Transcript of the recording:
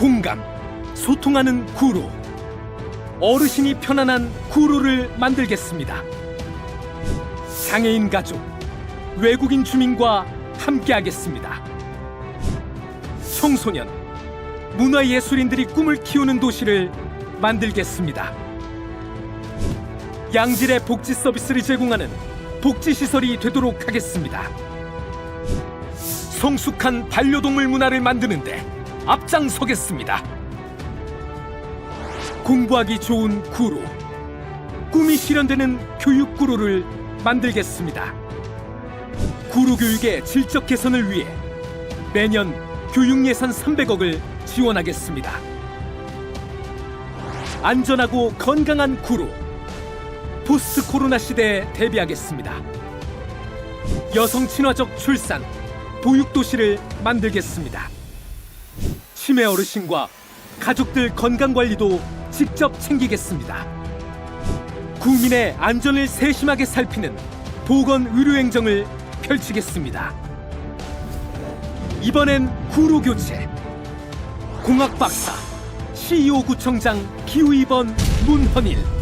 공감, 소통하는 구로. 어르신이 편안한 구로를 만들겠습니다. 장애인 가족, 외국인 주민과 함께하겠습니다. 청소년, 문화예술인들이 꿈을 키우는 도시를 만들겠습니다. 양질의 복지 서비스를 제공하는 복지시설이 되도록 하겠습니다. 성숙한 반려동물 문화를 만드는데 앞장서겠습니다. 공부하기 좋은 구로, 꿈이 실현되는 교육 구로를 만들겠습니다. 구로 교육의 질적 개선을 위해 매년 교육 예산 300억을 지원하겠습니다. 안전하고 건강한 구로, 포스트 코로나 시대에 대비하겠습니다. 여성 친화적 출산, 보육 도시를 만들겠습니다. 치매 어르신과 가족들 건강 관리도 직접 챙기겠습니다. 국민의 안전을 세심하게 살피는 보건 의료 행정을 펼치겠습니다. 이번엔 구로 교체. 공학 박사, CEO 구청장 기후 2번 문헌일.